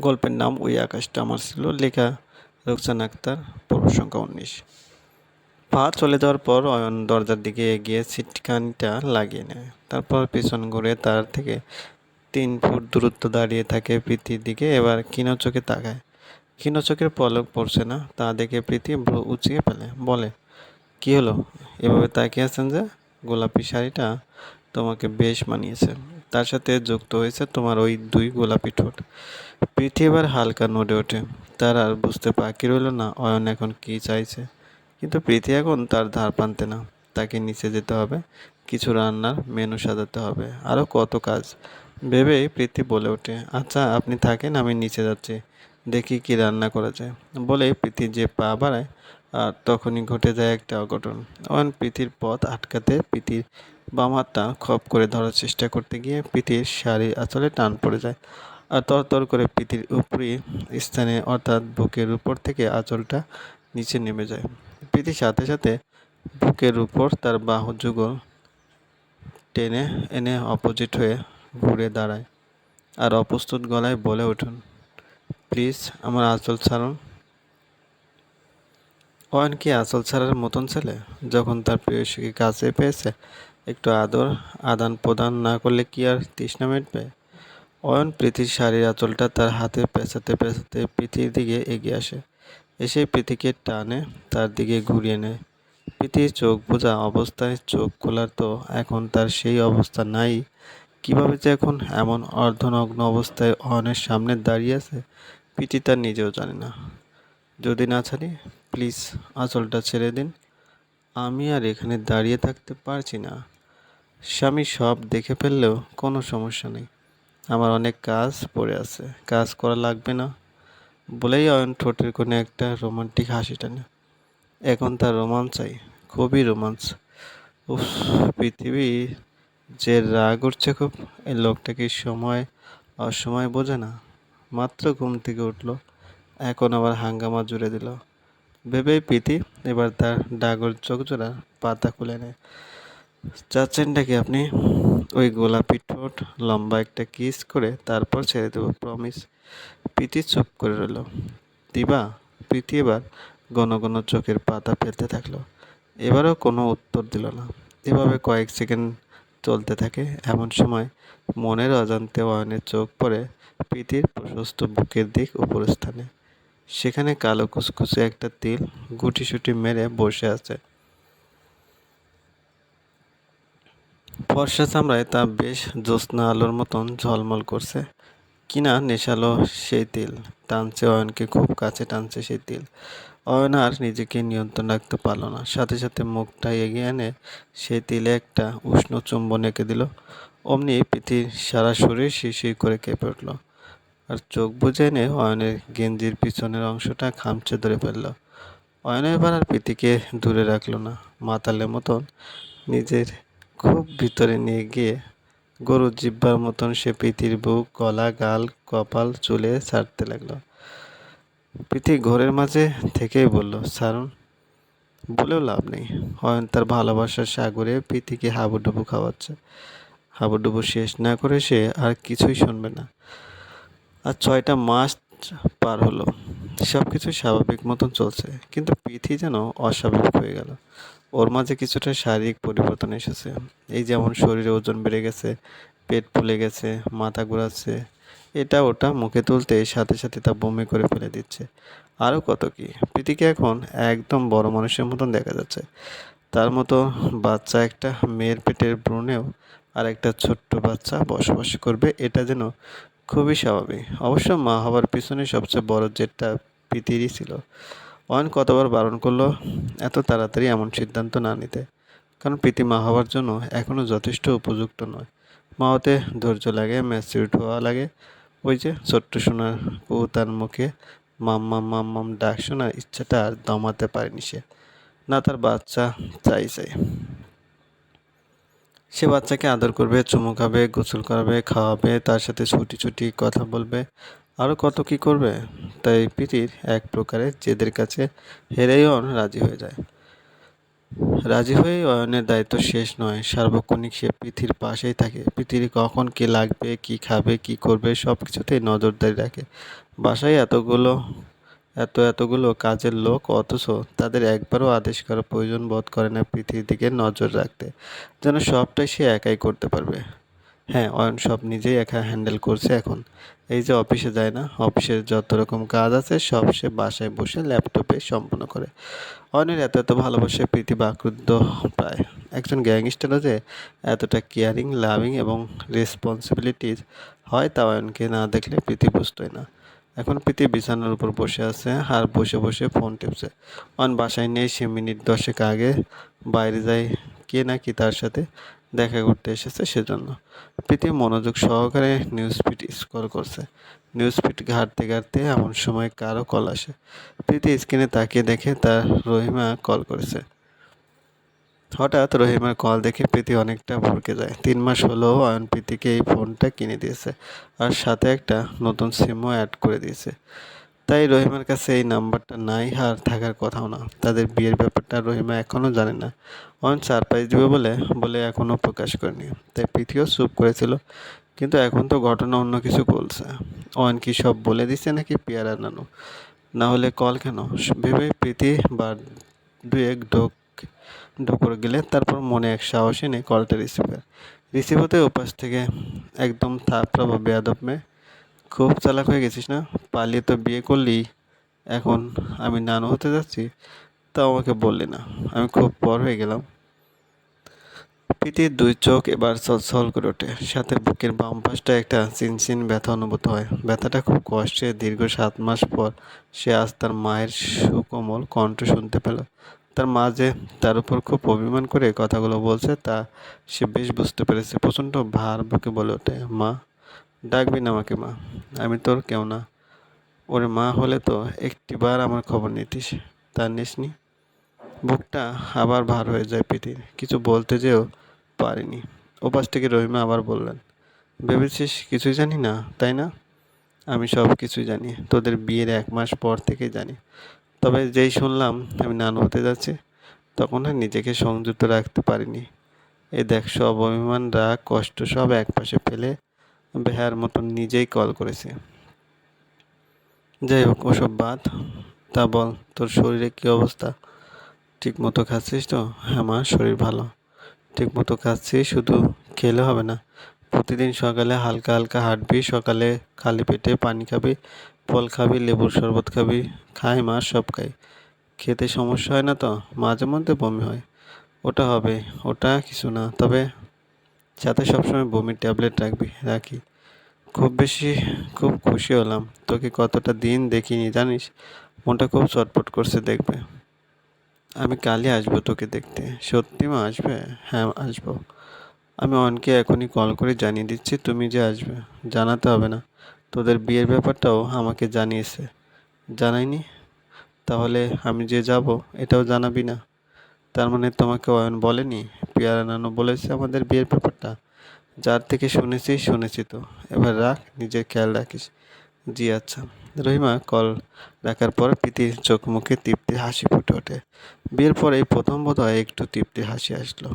গল্পের নাম ওই আকাশটা আমার ছিল, লেখা রুকসানা আক্তার, পর্ব সংখ্যা উনিশ। পা চলে যাওয়ার পর অয়ন দরজার দিকে এগিয়ে সিটকানিটা লাগিয়ে নেয়। তারপর পিছন ঘুরে তার থেকে তিন ফুট দূরত্ব দাঁড়িয়ে থাকে প্রীতির দিকে, এবার ক্ষীণ চোখে তাকায়। ক্ষীণ চোখের পলক পড়ছে না, তা দেখে প্রীতি উঁচিয়ে ফেলে, বলে, কি হলো? এভাবে তাকিয়ে আছেন যে? গোলাপি শাড়িটা তোমাকে বেশ মানিয়েছে। তার সাথে যুক্ত হয়েছে তোমার ওই দুই গোলাপি ঠোঁট। প্রীতি এবার হালকা নড়ে ওঠে। তার আর বুঝতে বাকি রইল না, অয়ন এখন কি চাইছে। কিন্তু প্রীতি এখন তার ধার পানতে না। তাকে নিচে যেতে হবে, কিছু রান্নার মেনু সাজাতে হবে আরও কত কাজ। ভেবে প্রীতি বলে ওঠে আচ্ছা আপনি থাকেন, আমি নিচে যাচ্ছি, দেখি কি রান্না করা যায়। বলে প্রীতি যে পা বাড়ায়, আর তখনই ঘটে যায় একটা অঘটন। অয়ন প্রীতির পথ আটকাতে প্রীতির বাম হাতটা খপ করে ধরার চেষ্টা করতে গিয়ে প্রীতির শাড়ির আঁচলে টান পড়ে যায় আর তরতর করে প্রীতির উপরি স্থানে অর্থাৎ বুকের উপর থেকে আঁচলটা নিচে নেমে যায়। প্রীতির সাথে সাথে বুকের উপর তার বাহু যুগল টেনে এনে অপোজিট হয়ে ঘুরে দাঁড়ায় আর অপ্রস্তুত গলায় বলে উঠুন প্লিজ আমার আঁচল ছাড়ুন। অয়ন কি আঁচল ছাড়ার মতন ছেলে যখন তার প্রেয়সীকে কাছে পেয়েছে একটু আদর, আদান প্রদান না করলে কি আর তৃষ্ণা মিটবে? অয়ন প্রীতির শাড়ির আঁচলটা তার হাতে পেঁচাতে পেঁচাতে প্রীতির দিকে এগিয়ে আসে। এসে প্রীতিকে টানে, তার দিকে ঘুরিয়ে নেয়। প্রীতির চোখ বোঝা অবস্থায় চোখ খোলার তো এখন তার সেই অবস্থা নাই। কীভাবে যে এখন এমন অর্ধনগ্ন অবস্থায় অয়নের সামনে দাঁড়িয়ে আছে, প্রীতি তার নিজেও জানে না। যদি না ছাড়ি প্লিজ আঁচলটা ছেড়ে দিন। আমি আর এখানে দাঁড়িয়ে থাকতে পারছি না। স্বামী সব দেখে ফেললেও কোনো সমস্যা নেই। আমার অনেক কাজ পড়ে আছে। কাজ করা লাগবে না বলেই অয়ন ঠোঁটের কোণে একটা রোমান্টিক হাসি টানে। এখন তার রোমাঞ্চ চাই, খুবই রোমাঞ্চ। উফ, পৃথিবী যে রাগ উঠছে খুব, এই লোকটাকে সময় অসময় বোঝে না। মাত্র ঘুম থেকে উঠল, এখন আবার হাঙ্গামা জুড়ে দিল। ভেবেই প্রীতি এবার তার ডাগর চোখ জোড়া পাতা খুলে নেয়। চাচ্ছেনটা কি আপনি ওই গোলাপি ঠোঁট, লম্বা একটা কিস করে তারপর ছেড়ে দেবো প্রমিস প্রীতি চুপ করে রইল। দিবা, প্রীতি এবার ঘন ঘন চোখের পাতা ফেলতে থাকল। এবারও কোনো উত্তর দিল না। এভাবে কয়েক সেকেন্ড চলতে থাকে। এমন সময় মনের অজান্তে অয়নের চোখ পড়ে প্রীতির প্রশস্ত বুকের দিক উপরস্থানে সেখানে কালো কুচকুচে একটা তিল গুটিসুটি মেরে বসে আছে। ফর্সা চামড়ায় তা বেশ জ্যোৎস্না আলোর মতন ঝলমল করছে। কিনা নেশালো সেই তিল, টানছে অয়নকে খুব কাছে টানছে সেই তিল। অয়ন আর নিজেকে নিয়ন্ত্রণ রাখতে পারল না। সাথে সাথে মুখটা এগিয়ে এনে সেই তিলে একটা উষ্ণ চুম্বন এঁকে দিল। অমনি পৃথিবীর সারা শরীর শিরশির করে কেঁপে উঠল। আর চোখ বুঝে এনে অয়নের গেঞ্জির পিছনের অংশটা খামচে ধরে ফেলল। অয়ন এবার আর প্রীতিকে দূরে রাখল না। মাতালের মতন নিজের খুব ভিতরে নিয়ে গিয়ে গরুর জিব্বার মতন সে প্রীতির বুক গলা, গাল, কপাল, চুলে ছাড়তে লাগল। প্রীতি ঘোরের মাঝে থেকেই বলল, সারুন, বলেও লাভ নেই। অয়ন তার ভালোবাসার সাগরে প্রীতিকে হাবুডুবু খাওয়াচ্ছে। হাবুডুবু শেষ না করে সে আর কিছুই শুনবে না। আর ছয়টা মাস পার হলো। সব কিছু স্বাভাবিক মতন চলছে। কিন্তু পৃথি যেন অস্বাভাবিক হয়ে গেল। ওর মাঝে কিছুটা শারীরিক পরিবর্তন এসেছে। এই যেমন শরীরে ওজন বেড়ে গেছে, পেট ফুলে গেছে, মাথা ঘোরাচ্ছে, এটা ওটা মুখে তুলতে সাথে সাথে তা বমি করে ফেলে দিচ্ছে। আরও কত কি? প্রীতিকে এখন একদম বড় মানুষের মতন দেখা যাচ্ছে। তার মতো বাচ্চা একটা মেয়ের পেটের ব্রণেও আর একটা ছোট্ট বাচ্চা বসবাস করবে, এটা যেন খুবই স্বাভাবিক। অবশ্য মা হওয়ার পিছনে সবচেয়ে বড় জেদটা প্রীতিরই ছিল। অয়ন কতবার বারণ করল? এত তাড়াতাড়ি এমন সিদ্ধান্ত না নিতে। কারণ প্রীতি মা হওয়ার জন্য এখনও যথেষ্ট উপযুক্ত নয়। মা হতে ধৈর্য লাগে ম্যাচিউরিট হওয়া লাগে। ওই যে ছোট্ট সোনার ও তার মুখে মাম্মাম মাম্মাম ডাক শোনার ইচ্ছাটা আর দমাতে পারেনি সে। না, তার বাচ্চা চাই চাই। সে বাচ্চাকে আদর করবে, চুমু খাবে, গোসল করাবে, খাওয়াবে, তার সাথে ছুটি ছুটি কথা বলবে। আরও কত কি করবে? তাই প্রীতির এক প্রকারে জেদের কাছে হেরেই অন রাজি হয়ে যায়। রাজি হয়ে অয়নের দায়িত্ব শেষ নয়, সার্বক্ষণিক সে পৃথির পাশেই থাকে। পৃথিবী কখন কি লাগবে, কি খাবে, কি করবে সব কিছুতেই নজরদারি রাখে। বাসায় এতগুলো, এত এতগুলো কাজের লোক অথচ তাদের একবারও আদেশ করার প্রয়োজন বোধ করে না পৃথিবীর দিকে নজর রাখতে, যেন সবটাই সে একাই করতে পারবে। হ্যাঁ অয়ন সব নিজেই একা হ্যান্ডেল করছে এখন। এই যে অফিসে যায় না, অফিসের যত রকম কাজ আছে সব সে বাসায় বসে ল্যাপটপে সম্পন্ন করে। অয়নের এত এত ভালোবাসে প্রীতি বাক্রুদ্ধ প্রায়। একজন গ্যাংস্টারও যে এতটা কেয়ারিং লাভিং এবং রেসপন্সিবিলিটিস হয় তা অয়নকে না দেখলে প্রীতি বুঝতোই না। এখন প্রীতি বিছানার উপর বসে আছে আর বসে বসে ফোন টিপছে। অয়ন বাসায় নেই, সে মিনিট দশেক আগে বাইরে যায়, কে না কি তার সাথে দেখা করতে এসেছে সেজন্য। প্রীতি মনোযোগ সহকারে নিউজ ফিড স্ক্রল করছে। নিউজ ফিড ঘাঁটতে ঘাঁটতে এমন সময় কারও কল আসে। প্রীতি স্ক্রিনে তাকিয়ে দেখে তার রহিমা কল করেছে। হঠাৎ রহিমার কল দেখে প্রীতি অনেকটা ভরকে যায়। তিন মাস হলেও অয়ন প্রীতিকে এই ফোনটা কিনে দিয়েছে। আর সাথে একটা নতুন সিমও অ্যাড করে দিয়েছে। তাই রহিমার কাছে এই নাম্বারটা নাই আর থাকার কথাও না। তাদের বিয়ের ব্যাপারটা রহিমা এখনও জানে না। অয়ন সারপ্রাইজ দেবে বলে বলে এখনও প্রকাশ করেনি। তাই প্রীতিও চুপ করেছিল, কিন্তু এখন তো ঘটনা অন্য কিছু বলছে। অয়ন কি সব বলে দিছে নাকি পেয়ারা নানু? না হলে কল কেন? ভেবে প্রীতি বার দুয়েক ঢোক ঢোকর গেলে তারপর মনে এক সাহস এনে কলটা রিসিভার রিসিভ হতে ওপাশ থেকে একদম থাপড়া বা বেয়াদব মেয়ে। খুব চালাক হয়ে গেছিস না? পালিয়ে তো বিয়ে করলি। এখন আমি নানু হতে যাচ্ছি তা আমাকে বললি না। আমি খুব পর হয়ে গেলাম। প্রীতির দুই চোখ এবার ছলছল করে ওঠে। সাথে বুকের বাম পাশটা একটা চিনচিন ব্যথা অনুভূত হয়। ব্যথাটা খুব কষ্টে দীর্ঘ সাত মাস পর সে আজ তার মায়ের সুকোমল কণ্ঠ শুনতে পেল। তার মা যে তার উপর খুব অভিমান করে কথাগুলো বলছে তা সে বেশ বুঝতে পেরেছে। প্রচণ্ড ভার বুকে বলে ওঠে, মা ডাকবি না আমাকে মা। আমি তোর কেউ না। ওর মা, হলে তো একটিবার আমার খবর নিতিস। তা নিসনি? বুকটা আবার ভার হয়ে যায় পিটির। কিছু বলতে যেও পারিনি। ওপাশ থেকে রহিমা আবার বললেন, ভেবেছিস কিছুই জানি না, তাই না? আমি সব কিছুই জানি। তোদের বিয়ের এক মাস পর থেকে জানি। তবে যেই শুনলাম আমি নানু হতে যাচ্ছি, তখন আর নিজেকে সংযুক্ত রাখতে পারিনি। এ দেখ সব অভিমান, রাগ, কষ্ট সব এক পাশে ফেলে বেহার মতন নিজেই কল করেছে। যাই হোক, ওসব বাদ। তা বল, তোর শরীরে কী অবস্থা? ঠিক মতো খাচ্ছিস তো? হ্যাঁ মা, শরীর ভালো। ঠিক মতো খাচ্ছি শুধু খেলে হবে না। প্রতিদিন সকালে হালকা হালকা হাঁটবি, সকালে খালি পেটে পানি খাবি, ফল খাবি, লেবুর শরবত খাবি, খাই মা, সব খাই। খেতে সমস্যা হয় না তো? মাঝে মধ্যে বমি হয়। ওটা হবে, ওটা কিছু না। তবে সাথে সবসময় বমির ট্যাবলেট রাখবি, রাখি। খুব বেশি, খুব খুশি হলাম। তোকে কতটা দিন দেখিনি, জানিস? মনটা খুব চটপট করছে দেখবে। আমি কালই আসব তোকে দেখতে। সত্যি মা আসবে? হ্যাঁ আসব। আমি অনকে এখনই কল করে জানিয়ে দিচ্ছি, তুমি যে আসবে। জানাতে হবে না। তোদের বিয়ের ব্যাপারটাও আমাকে জানিয়েছে। জানাইনি? তাহলে আমি যে যাব, এটাও জানাবি না? তার মানে তোমাকে অয়ন বলেনি? পিয়ারা নানু বলেছে আমাদের বিয়ের ব্যাপারটা। যার থেকে শুনেছি শুনেছি তো। এবার রাখ, নিজের খেয়াল রাখিস। জি আচ্ছা। রহিমা কল রাখার পর প্রীতির চোখ মুখে তৃপ্তির হাসি ফুটে ওঠে। বিয়ের পরে প্রথম বোধ হয় একটু তৃপ্তির হাসি আসলো।